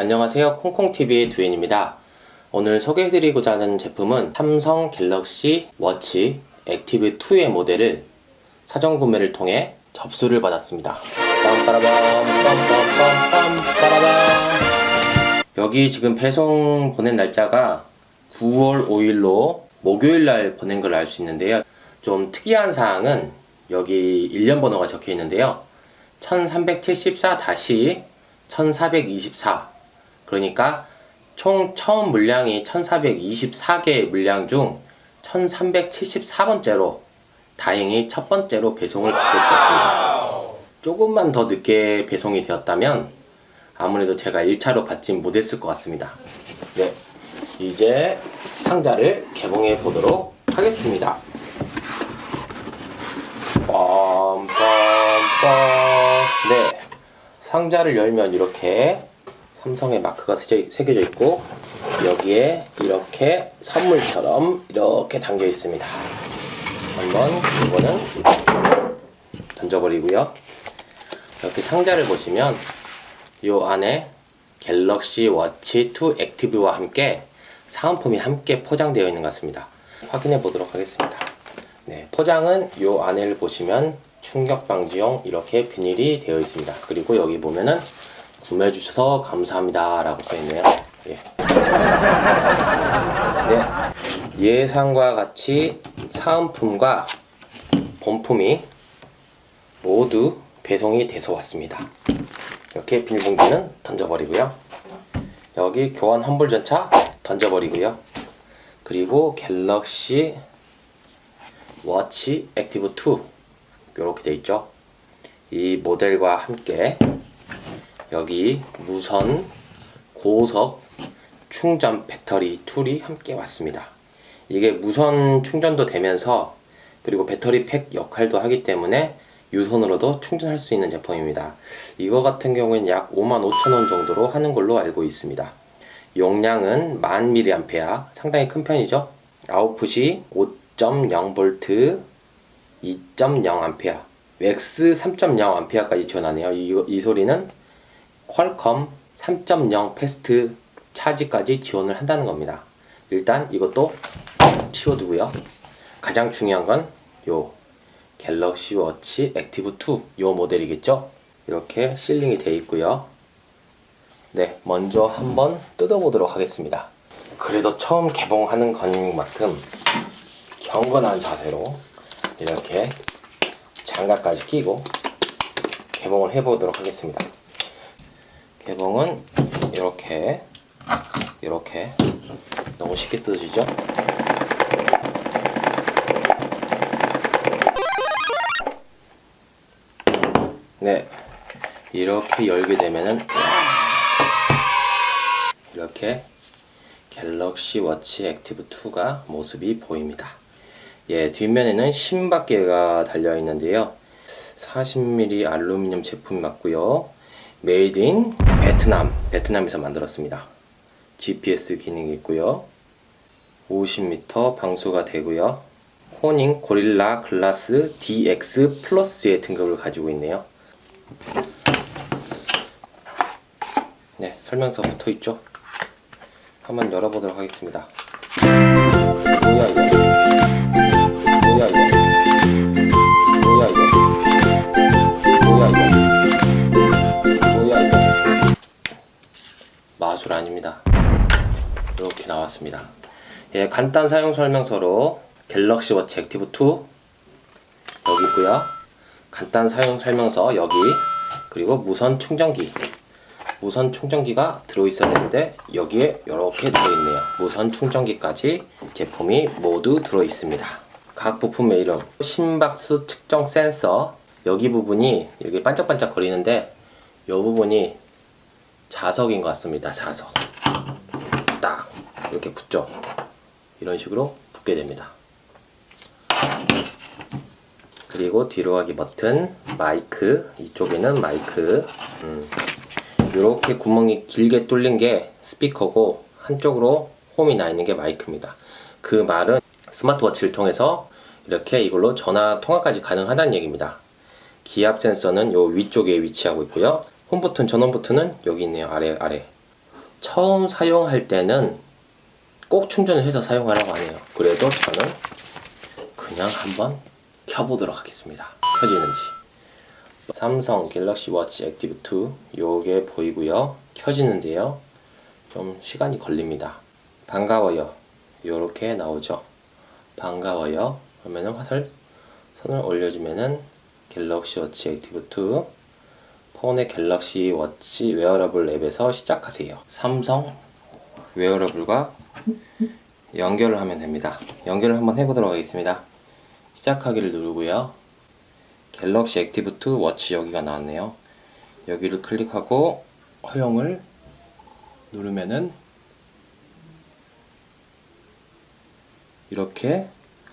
안녕하세요. 콩콩TV의 두엔입니다. 오늘 소개해드리고자 하는 제품은 삼성 갤럭시 워치 액티브 2의 모델을 사전 구매를 통해 접수를 받았습니다. 여기 지금 배송 보낸 날짜가 9월 5일로 목요일 날 보낸 걸 알 수 있는데요. 좀 특이한 사항은 여기 일련 번호가 적혀 있는데요. 1374-1424 그러니까 총 처음 물량이 1424개 물량 중 1374번째로 다행히 첫 번째로 배송을 받게 되었습니다. 조금만 더 늦게 배송이 되었다면 아무래도 제가 1차로 받지 못했을 것 같습니다. 네. 이제 상자를 개봉해 보도록 하겠습니다. 빰빰빰 네 상자를 열면 이렇게 삼성의 마크가 새겨- 새겨져 있고 여기에 이렇게 선물처럼 이렇게 담겨 있습니다. 한번 이거는 던져버리고요. 이렇게 상자를 보시면 요 안에 갤럭시 워치 2 액티브와 함께 사은품이 함께 포장되어 있는 것 같습니다. 확인해 보도록 하겠습니다. 네, 포장은 요 안에를 보시면 충격 방지용 이렇게 비닐이 되어 있습니다. 그리고 여기 보면은 구매해 주셔서 감사합니다 라고 써 있네요. 예. 네. 예상과 같이 사은품과 본품이 모두 배송이 돼서 왔습니다. 이렇게 비닐봉지는 던져버리고요. 여기 교환 환불 전차 던져버리고요. 그리고 갤럭시 워치 액티브 2 이렇게 돼 있죠. 이 모델과 함께 여기 무선 고속 충전 배터리 툴이 함께 왔습니다. 이게 무선 충전도 되면서 그리고 배터리 팩 역할도 하기 때문에 유선으로도 충전할 수 있는 제품입니다. 이거 같은 경우에는 약 55,000원 정도로 하는 걸로 알고 있습니다. 용량은 1000mAh 상당히 큰 편이죠. 아웃풋이 5.0V 2.0A 웩스 3.0A까지 지원하네요. 이, 이 소리는 퀄컴 3.0 패스트 차지까지 지원을 한다는 겁니다. 일단 이것도 치워두고요. 가장 중요한 건 요 갤럭시 워치 액티브 2 요 모델이겠죠? 이렇게 실링이 되어 있고요. 네, 먼저 한번 뜯어보도록 하겠습니다. 그래도 처음 개봉하는 건만큼 경건한 자세로 이렇게 장갑까지 끼고 개봉을 해보도록 하겠습니다. 개봉은 이렇게 이렇게 너무 쉽게 뜯어지죠? 네, 이렇게 열게 되면은 이렇게 갤럭시 워치 액티브 2가 모습이 보입니다. 예, 뒷면에는 심박계가 달려 있는데요. 40mm 알루미늄 제품이 맞고요. 메이드 인 베트남, 베트남에서 만들었습니다. GPS 기능이 있고요. 50m 방수가 되고요. 코닝 고릴라 글라스 DX 플러스의 등급을 가지고 있네요. 네, 설명서 붙어 있죠. 한번 열어보도록 하겠습니다. 뭐야 이거? 마술 아닙니다. 이렇게 나왔습니다. 예, 간단 사용 설명서로 갤럭시 워치 액티브 2 여기 있고요. 간단 사용 설명서 여기 그리고 무선 충전기 무선 충전기가 들어있어야 되는데 여기에 이렇게 들어있네요. 무선 충전기까지 제품이 모두 들어있습니다. 각 부품의 이름 심박수 측정 센서 여기 부분이 이렇게 반짝반짝 거리는데 이 부분이 자석인 것 같습니다. 자석 딱 이렇게 붙죠. 이런 식으로 붙게 됩니다. 그리고 뒤로 가기 버튼, 마이크, 이쪽에는 마이크, 음, 이렇게 구멍이 길게 뚫린 게 스피커고 한쪽으로 홈이 나 있는 게 마이크입니다. 그 말은 스마트워치를 통해서 이렇게 이걸로 전화 통화까지 가능하다는 얘기입니다. 기압 센서는 요 위쪽에 위치하고 있고요. 홈 버튼, 전원 버튼은 여기 있네요. 아래 아래. 처음 사용할 때는 꼭 충전을 해서 사용하라고 하네요. 그래도 저는 그냥 한번 켜보도록 하겠습니다. 켜지는지. 삼성 갤럭시 워치 액티브 2 요게 보이고요. 켜지는데요. 좀 시간이 걸립니다. 반가워요. 요렇게 나오죠. 반가워요. 그러면은 화살 손을 올려주면은 갤럭시 워치 액티브 2 폰의 갤럭시 워치 웨어러블 앱에서 시작하세요. 삼성 웨어러블과 연결을 하면 됩니다. 연결을 한번 해보도록 하겠습니다. 시작하기를 누르고요. 갤럭시 액티브 2 워치 여기가 나왔네요. 여기를 클릭하고 허용을 누르면은 이렇게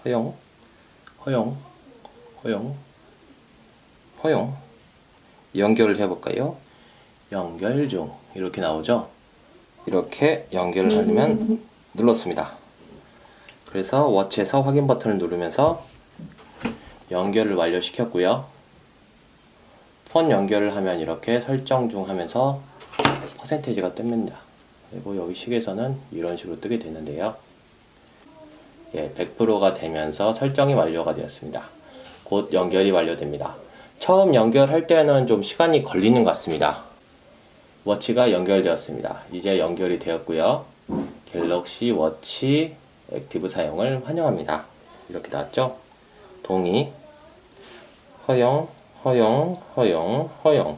허용, 허용, 허용, 허용 연결을 해볼까요? 연결 중 이렇게 나오죠? 이렇게 연결을 하려면 눌렀습니다. 그래서 워치에서 확인 버튼을 누르면서 연결을 완료시켰고요. 폰 연결을 하면 이렇게 설정 중 하면서 퍼센테이지가 뜹니다. 그리고 여기 식에서는 이런 식으로 뜨게 되는데요. 예, 100%가 되면서 설정이 완료가 되었습니다. 곧 연결이 완료됩니다. 처음 연결할 때는 좀 시간이 걸리는 것 같습니다. 워치가 연결되었습니다. 이제 연결이 되었고요. 갤럭시 워치 액티브 사용을 환영합니다. 이렇게 나왔죠? 동의, 허용, 허용, 허용, 허용.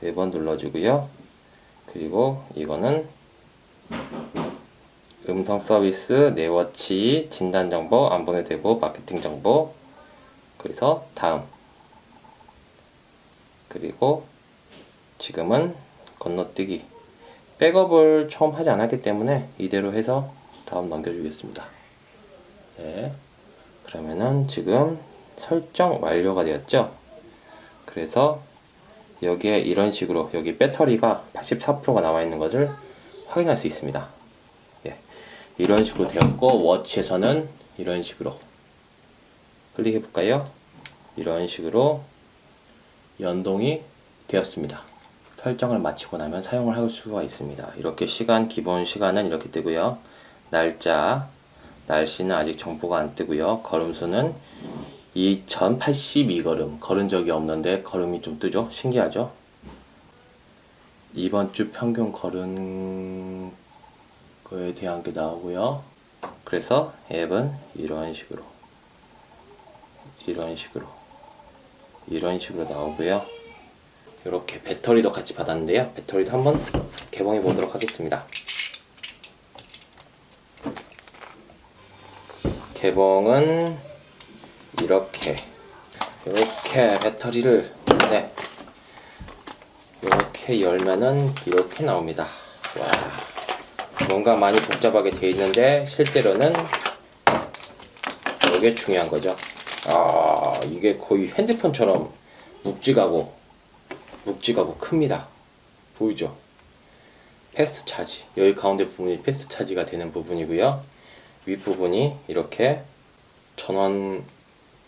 네 번 눌러주고요. 그리고 이거는 음성 서비스, 네워치, 진단 정보, 안 보내되고 마케팅 정보. 그래서 다음. 그리고 지금은 건너뛰기. 백업을 처음 하지 않았기 때문에 이대로 해서 다음 넘겨주겠습니다. 네. 그러면은 지금 설정 완료가 되었죠? 그래서 여기에 이런 식으로 여기 배터리가 84%가 나와 있는 것을 확인할 수 있습니다. 예. 이런 식으로 되었고 워치에서는 이런 식으로 클릭해 볼까요? 이런 식으로 연동이 되었습니다. 설정을 마치고 나면 사용을 할 수가 있습니다. 이렇게 시간, 기본 시간은 이렇게 뜨고요. 날짜, 날씨는 아직 정보가 안 뜨고요. 걸음수는 2082걸음. 걸은 적이 없는데 걸음이 좀 뜨죠? 신기하죠? 이번 주 평균 걸은 거에 대한 게 나오고요. 그래서 앱은 이런 식으로 이런 식으로 이런 식으로 나오고요. 이렇게 배터리도 같이 받았는데요. 배터리도 한번 개봉해 보도록 하겠습니다. 개봉은 이렇게 이렇게 배터리를 네 이렇게 열면은 이렇게 나옵니다. 와 뭔가 많이 복잡하게 되어 있는데 실제로는 이게 중요한 거죠. 아 이게 거의 핸드폰처럼 묵직하고 묵직하고 큽니다. 보이죠? 패스트 차지 여기 가운데 부분이 패스트 차지가 되는 부분이고요. 윗부분이 이렇게 전원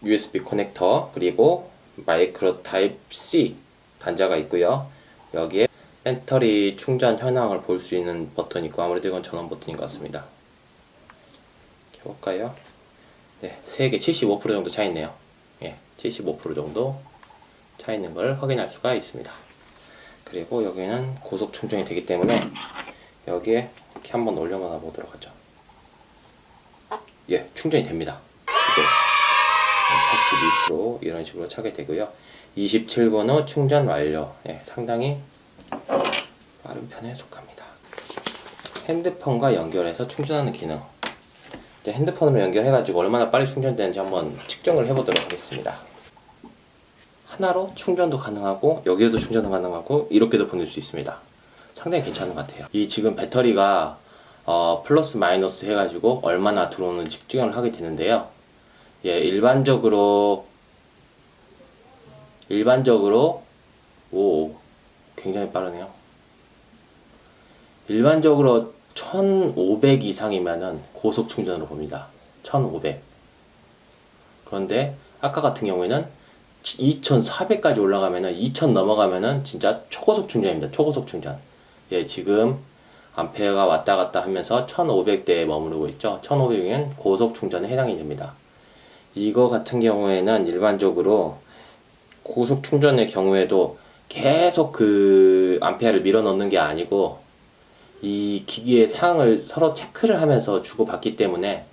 USB 커넥터 그리고 마이크로 타입 C 단자가 있고요. 여기에 배터리 충전 현황을 볼 수 있는 버튼이 있고 아무래도 이건 전원 버튼인 것 같습니다. 켜볼까요? 네, 3개 75% 정도 차 있네요. 예, 75% 정도 차 있는 걸 확인할 수가 있습니다. 그리고 여기는 고속 충전이 되기 때문에 여기에 이렇게 한번 올려놔 보도록 하죠. 예, 충전이 됩니다. 이제 82% 이런 식으로 차게 되고요. 27번 후 충전 완료. 예, 상당히 빠른 편에 속합니다. 핸드폰과 연결해서 충전하는 기능. 이제 핸드폰으로 연결해가지고 얼마나 빨리 충전되는지 한번 측정을 해보도록 하겠습니다. 하나로 충전도 가능하고 여기에도 충전도 가능하고 이렇게도 보낼 수 있습니다. 상당히 괜찮은 것 같아요. 이 지금 배터리가 어, 플러스 마이너스 해가지고 얼마나 들어오는지 측정을 하게 되는데요. 예, 일반적으로 일반적으로 오 굉장히 빠르네요. 일반적으로 1500 이상이면은 고속 충전으로 봅니다. 1500. 그런데 아까 같은 경우에는 2400까지 올라가면은 2000 넘어가면은 진짜 초고속 충전입니다. 초고속 충전. 예, 지금 암페어가 왔다 갔다 하면서 1500대에 머무르고 있죠. 1500은 고속 충전에 해당이 됩니다. 이거 같은 경우에는 일반적으로 고속 충전의 경우에도 계속 그 암페어를 밀어 넣는 게 아니고 이 기기의 상황을 서로 체크를 하면서 주고받기 때문에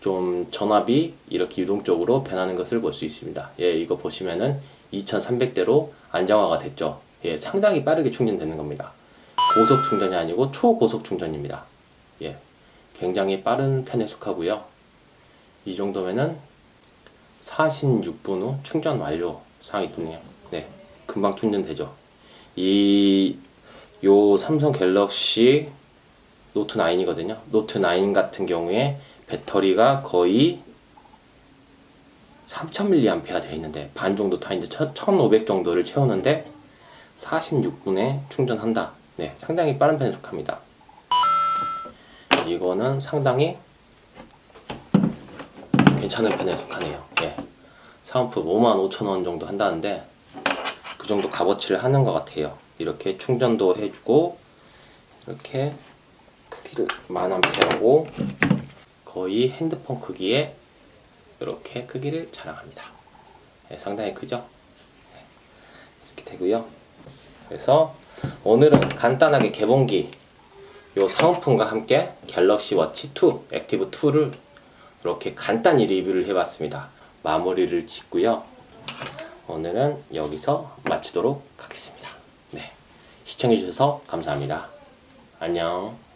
좀 전압이 이렇게 유동적으로 변하는 것을 볼 수 있습니다. 예, 이거 보시면은 2300대로 안정화가 됐죠. 예, 상당히 빠르게 충전되는 겁니다. 고속 충전이 아니고 초고속 충전입니다. 예, 굉장히 빠른 편에 속하고요. 이 정도면은 46분 후 충전 완료 상이 뜨네요. 네, 금방 충전되죠. 이, 요 삼성 갤럭시 노트 9이거든요. 노트 9 같은 경우에 배터리가 거의 3000mAh 되어 있는데 반 정도 타 있는데 1500 정도를 채우는데 46분에 충전한다. 네, 상당히 빠른 편에 속합니다. 이거는 상당히 괜찮은 편에 속하네요. 예. 사은품 55,000원 정도 한다는데 그 정도 값어치를 하는 것 같아요. 이렇게 충전도 해주고 이렇게 크기를 만 암페어고 거의 핸드폰 크기에 이렇게 크기를 자랑합니다. 예, 상당히 크죠? 네, 이렇게 되고요. 그래서 오늘은 간단하게 개봉기 요 사은품과 함께 갤럭시 워치 2 액티브 2를 이렇게 간단히 리뷰를 해봤습니다. 마무리를 짓고요. 오늘은 여기서 마치도록 하겠습니다. 네. 시청해주셔서 감사합니다. 안녕.